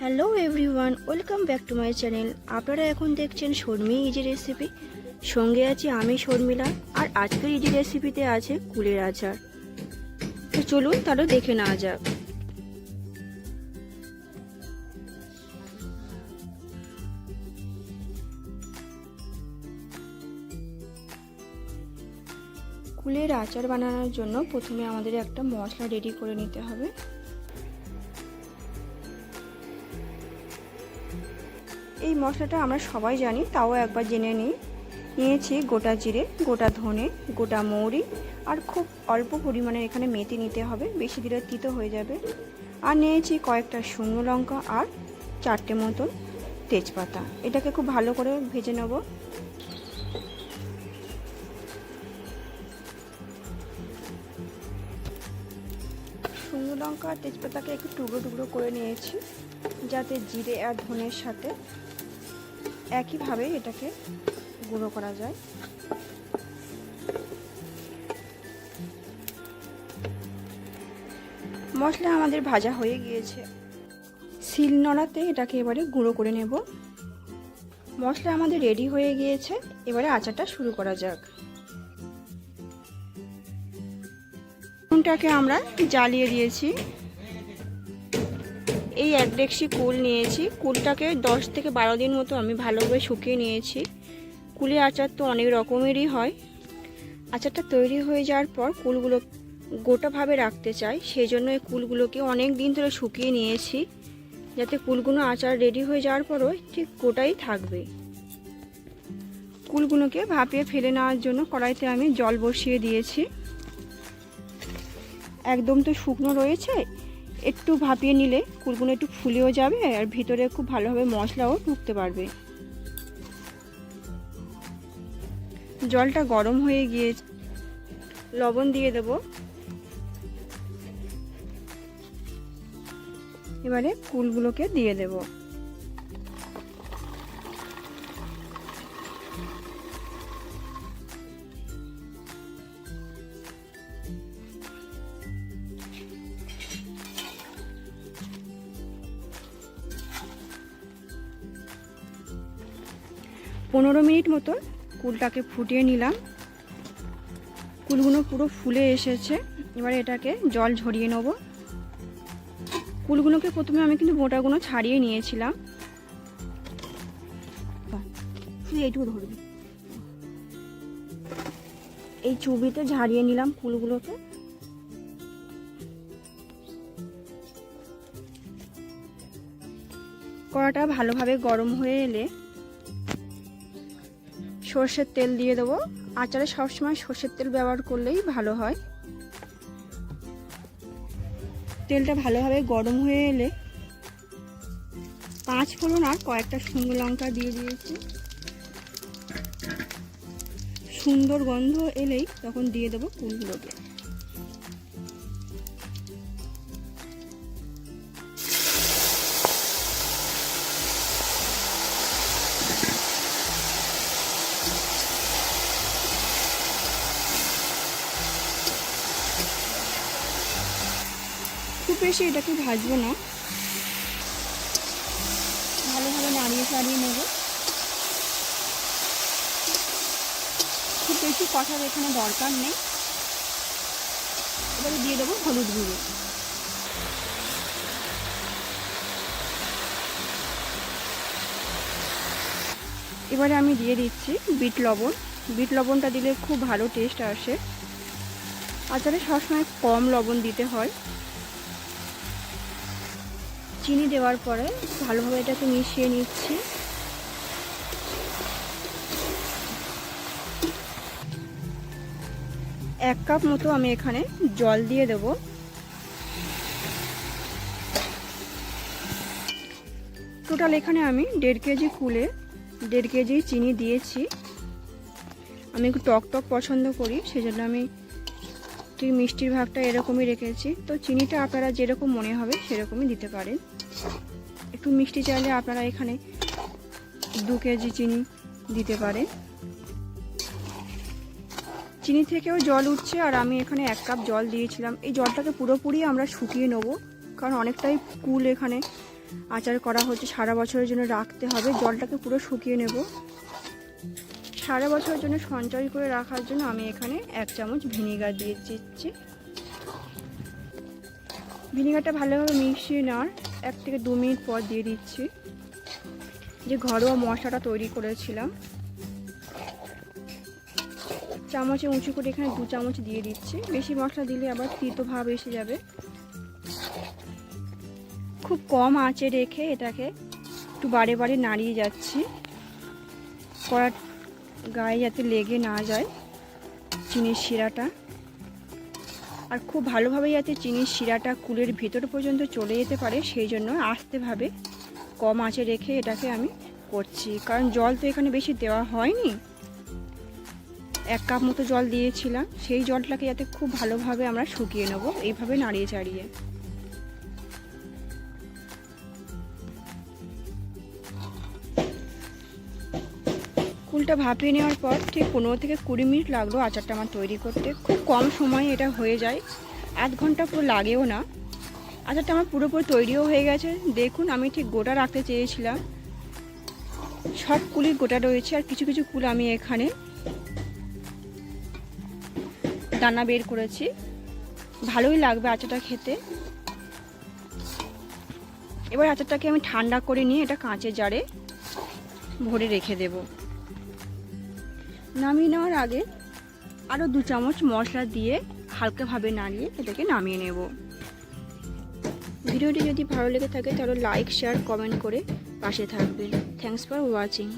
Hello everyone welcome back to my channel আপনারা এখন দেখছেন শর্মি ইজি রেসিপি সঙ্গে আছি আমি শর্মিলা, আর আজকের ইজি রেসিপিতে আছে কুলের আচার। তো চলুন তাহলে দেখে নেওয়া যাক। কুলের আচার বানানোর জন্য প্রথমে আমাদের একটা মশলা রেডি করে নিতে হবে। এই মশলাটা আমরা সবাই জানি, তাও একবার জেনে নিই। নিয়েছি গোটা জিরে, গোটা ধনে, গোটা মৌরি, আর খুব অল্প পরিমাণে এখানে মেথি নিতে হবে, বেশি দিলে তিতো হয়ে যাবে। আর নিয়েছি কয়েকটা শুকনো লঙ্কা আর চারটে মতন তেজপাতা। এটাকে খুব ভালো করে ভেজে নেব। শুকনো লঙ্কা আর তেজপাতাকে একটু টুকরো টুকরো করে নিয়েছি, যাতে জিরে আর ধনের সাথে একইভাবে এটাকে গুঁড়ো করা যায়। মশলা আমাদের ভাজা হয়ে গিয়েছে। শিল নড়াতে এটাকে এবারে গুঁড়ো করে নেব। মশলা আমাদের রেডি হয়ে গিয়েছে। এবারে আচারটা শুরু করা যাক। নুনটাকে আমরা জ্বালিয়ে দিয়েছি। এই এক ডেকসি কুল নিয়েছি। কুলটাকে দশ থেকে বারো দিন মতো আমি ভালোভাবে শুকিয়ে নিয়েছি। কুলের আচার তো অনেক রকমেরই হয়। আচারটা তৈরি হয়ে যাওয়ার পর কুলগুলো গোটাভাবে রাখতে চাই। সেই জন্য এই কুলগুলোকে অনেক দিন ধরে শুকিয়ে নিয়েছি। যাতে কুলগুলো আচার রেডি হয়ে যাওয়ার পরও ঠিক গোটাই থাকবে। কুলগুলোকে ভাপিয়ে ফেলে নেওয়ার জন্য কড়াইতে আমি জল বসিয়ে দিয়েছি। একদম তো শুকনো রয়েছে। একটু ভাপিয়ে নিলে কুলগুলো একটু ফুলেও যাবে আর ভিতরে খুব ভালোভাবে মশলাও ঢুকতে পারবে। জলটা গরম হয়ে গিয়ে লবণ দিয়ে দেব। এবারে কুলগুলোকে দিয়ে দেব। পনেরো মিনিট মতো কুলটাকে ফুটিয়ে নিলাম। কুলগুলো পুরো ফুলে এসেছে। এবারে এটাকে জল ঝরিয়ে নেব। কুলগুলোকে প্রথমে আমি কিন্তু মোটাগুলো ছাড়িয়ে নিয়েছিলাম। শুধু এইটুকু ধরবি। এই চুবিতে ঝাড়িয়ে নিলাম কুলগুলোকে। কড়াটা ভালোভাবে গরম হয়ে এলে সর্ষের তেল দিয়ে দেবো। আচারে সবসময় সর্ষের তেল ব্যবহার করলেই ভালো হয়। তেলটা ভালোভাবে গরম হয়ে এলে পাঁচ ফোড়ন আর কয়েকটা শুকনো লঙ্কা দিয়ে দিয়েছি। সুন্দর গন্ধ এলেই তখন দিয়ে দেবো কুলগুলোকে খুব বেশি এটাকে ভাজবো না? ভালোভাবে নাড়িয়ে চাড়িয়ে নেব। খুব বেশি কষার এখানে দরকার নেই। এবারে দিয়ে দেবো হলুদ গুঁড়ো। এবারে আমি দিয়ে দিচ্ছি বিট লবণ। বিট লবণটা দিলে খুব ভালো টেস্ট আসে। আচারে সবসময় কম লবণ দিতে হয়। চিনি দেওয়ার পরে ভালোভাবে এটাকে মিশিয়ে নিচ্ছি। এক কাপ মতো আমি এখানে জল দিয়ে দেব। টোটাল এখানে আমি দেড় কেজি কুলে, দেড় কেজি চিনি দিয়েছি। আমি একটু টক টক পছন্দ করি, সেজন্য আমি ঠিক মিষ্টির ভাগটা এরকমই রেখেছি, তো চিনিটা আপনারা যেরকম মনে হবে সেরকমই দিতে পারেন। একটু মিষ্টি চাইলে আপনারা এখানে দু কেজি চিনি দিতে পারেন। চিনি থেকেও জল উঠছে আর আমি এখানে এক কাপ জল দিয়েছিলাম। এই জলটাকে পুরোপুরি আমরা শুকিয়ে নেব, কারণ অনেকটাই কুল এখানে আচার করা হচ্ছে। সারা বছরের জন্য রাখতে হবে। জলটাকে পুরো শুকিয়ে নেব। সারা বছরের জন্য সঞ্চয় করে রাখার জন্য আমি এখানে এক চামচ ভিনিগার দিয়ে দিচ্ছি। ভিনিগারটা ভালোভাবে মিশিয়ে নেওয়ার এক থেকে দু মিনিট পর দিয়ে দিচ্ছি। যে ঘরোয়া মশলাটা তৈরি করেছিলাম। চামচে উঁচু করে এখানে দু চামচ দিয়ে দিচ্ছি। বেশি মশলা দিলে আবার তিতো ভাব এসে যাবে। খুব কম আঁচে রেখে এটাকে একটু বারে বারে নাড়িয়ে যাচ্ছি। কড়ার গায়ে যাতে লেগে না যায় চিনির শিরাটা। আর খুব ভালোভাবে যাতে চিনির শিরাটা কুলের ভিতর পর্যন্ত চলে যেতে পারে, সেই জন্য আস্তেভাবে কম আঁচে রেখে এটাকে আমি করছি। কারণ জল তো এখানে বেশি দেওয়া হয়নি। এক কাপ মতো জল দিয়েছিলাম। সেই জলটাকে যাতে খুব ভালোভাবে আমরা শুকিয়ে নেব। এইভাবে নাড়িয়ে চাড়িয়ে। কুলটা ভাপিয়ে নেওয়ার পর ঠিক পনেরো থেকে কুড়ি মিনিট লাগল আচারটা আমার তৈরি করতে। খুব কম সময়ে এটা হয়ে যায়। আধ ঘণ্টা পুরো লাগেও না। আচারটা আমার পুরোপুরি তৈরিও হয়ে গেছে। দেখুন, আমি ঠিক গোটা রাখতে চেয়েছিলাম। সব কুলি গোটা রয়েছে আর কিছু কিছু কুল আমি এখানে দানা বের করেছি। ভালোই লাগবে আচারটা খেতে। এবার আচারটাকে আমি ঠান্ডা করে নিয়ে এটা কাঁচের জারে ভরে রেখে দেব। নামিয়ে নেওয়ার আগে আরও দু চামচ মশলা দিয়ে হালকাভাবে নাড়িয়ে এটাকে নামিয়ে নেব। ভিডিওটি যদি ভালো লেগে থাকে তাহলে লাইক, শেয়ার, কমেন্ট করে পাশে থাকবেন। Thanks for watching